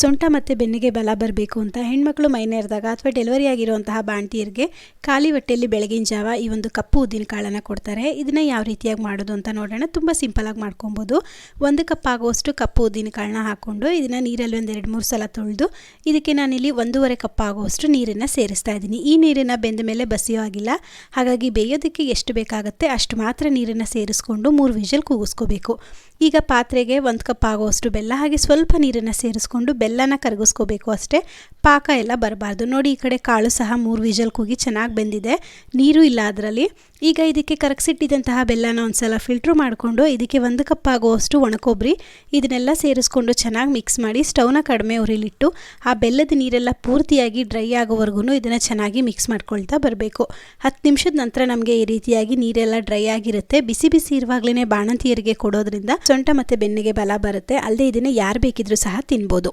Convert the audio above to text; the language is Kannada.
ಸೊಂಟ ಮತ್ತು ಬೆನ್ನಿಗೆ ಬಲ ಬರಬೇಕು ಅಂತ ಹೆಣ್ಮಕ್ಳು ಮೈನೇರಿದಾಗ ಅಥವಾ ಡೆಲಿವರಿ ಆಗಿರುವಂತಹ ಬಾಣ್ತಿಯರಿಗೆ ಖಾಲಿ ಹೊಟ್ಟೆಯಲ್ಲಿ ಬೆಳಗಿನ ಜಾವ ಈ ಒಂದು ಕಪ್ಪು ಉದ್ದಿನ ಕಾಳನ್ನು ಕೊಡ್ತಾರೆ. ಇದನ್ನು ಯಾವ ರೀತಿಯಾಗಿ ಮಾಡೋದು ಅಂತ ನೋಡೋಣ. ತುಂಬ ಸಿಂಪಲಾಗಿ ಮಾಡ್ಕೊಬೋದು. ಒಂದು ಕಪ್ ಆಗುವಷ್ಟು ಕಪ್ಪು ಉದ್ದಿನ ಕಾಳನ್ನ ಹಾಕ್ಕೊಂಡು ಇದನ್ನು ನೀರಲ್ಲಿ ಒಂದು ಎರಡು ಮೂರು ಸಲ ತೊಳೆದು ಇದಕ್ಕೆ ನಾನಿಲ್ಲಿ ಒಂದೂವರೆ ಕಪ್ ಆಗುವಷ್ಟು ನೀರನ್ನು ಸೇರಿಸ್ತಾ ಇದ್ದೀನಿ. ಈ ನೀರನ್ನು ಬೆಂದ ಮೇಲೆ ಬಸಿಯೋ ಆಗಿಲ್ಲ ಹಾಗಾಗಿ ಬೇಯೋದಕ್ಕೆ ಎಷ್ಟು ಬೇಕಾಗುತ್ತೆ ಅಷ್ಟು ಮಾತ್ರ ನೀರನ್ನು ಸೇರಿಸ್ಕೊಂಡು ಮೂರು ವಿಷಲ್ ಕೂಗಿಸ್ಕೋಬೇಕು. ಈಗ ಪಾತ್ರೆಗೆ ಒಂದು ಕಪ್ ಆಗುವಷ್ಟು ಬೆಲ್ಲ ಹಾಗೆ ಸ್ವಲ್ಪ ನೀರನ್ನು ಸೇರಿಸ್ಕೊಂಡು ಬೆಲ್ಲನ ಕರಗಿಸ್ಕೋಬೇಕು ಅಷ್ಟೇ. ಪಾಕ ಎಲ್ಲ ಬರಬಾರ್ದು. ನೋಡಿ, ಈ ಕಡೆ ಕಾಳು ಸಹ ಮೂರು ವಿಜಲ್ ಕೂಗಿ ಚೆನ್ನಾಗಿ ಬೆಂದಿದೆ. ನೀರು ಇಲ್ಲ ಅದರಲ್ಲಿ. ಈಗ ಇದಕ್ಕೆ ಕರಗಿಸಿಟ್ಟಿದ್ದಂತಹ ಬೆಲ್ಲನ ಒಂದ್ಸಲ ಫಿಲ್ಟ್ರ್ ಮಾಡಿಕೊಂಡು ಇದಕ್ಕೆ ಒಂದು ಕಪ್ ಆಗುವಷ್ಟು ಒಣಕೊಬ್ಬರಿ ಇದನ್ನೆಲ್ಲ ಸೇರಿಸ್ಕೊಂಡು ಚೆನ್ನಾಗಿ ಮಿಕ್ಸ್ ಮಾಡಿ ಸ್ಟವ್ನ ಕಡಿಮೆ ಉರಿಲಿಟ್ಟು ಆ ಬೆಲ್ಲದ ನೀರೆಲ್ಲ ಪೂರ್ತಿಯಾಗಿ ಡ್ರೈ ಆಗೋವರೆಗೂ ಇದನ್ನು ಚೆನ್ನಾಗಿ ಮಿಕ್ಸ್ ಮಾಡ್ಕೊಳ್ತಾ ಬರಬೇಕು. ಹತ್ತು ನಿಮಿಷದ ನಂತರ ನಮಗೆ ಈ ರೀತಿಯಾಗಿ ನೀರೆಲ್ಲ ಡ್ರೈ ಆಗಿರುತ್ತೆ. ಬಿಸಿ ಬಿಸಿ ಇರುವಾಗಲೇ ಬಾಣಂತಿಯರಿಗೆ ಕೊಡೋದ್ರಿಂದ ಸೊಂಟ ಮತ್ತು ಬೆನ್ನಿಗೆ ಬಲ ಬರುತ್ತೆ. ಅಲ್ಲದೆ ಇದನ್ನು ಯಾರು ಬೇಕಿದ್ರೂ ಸಹ ತಿನ್ಬೋದು.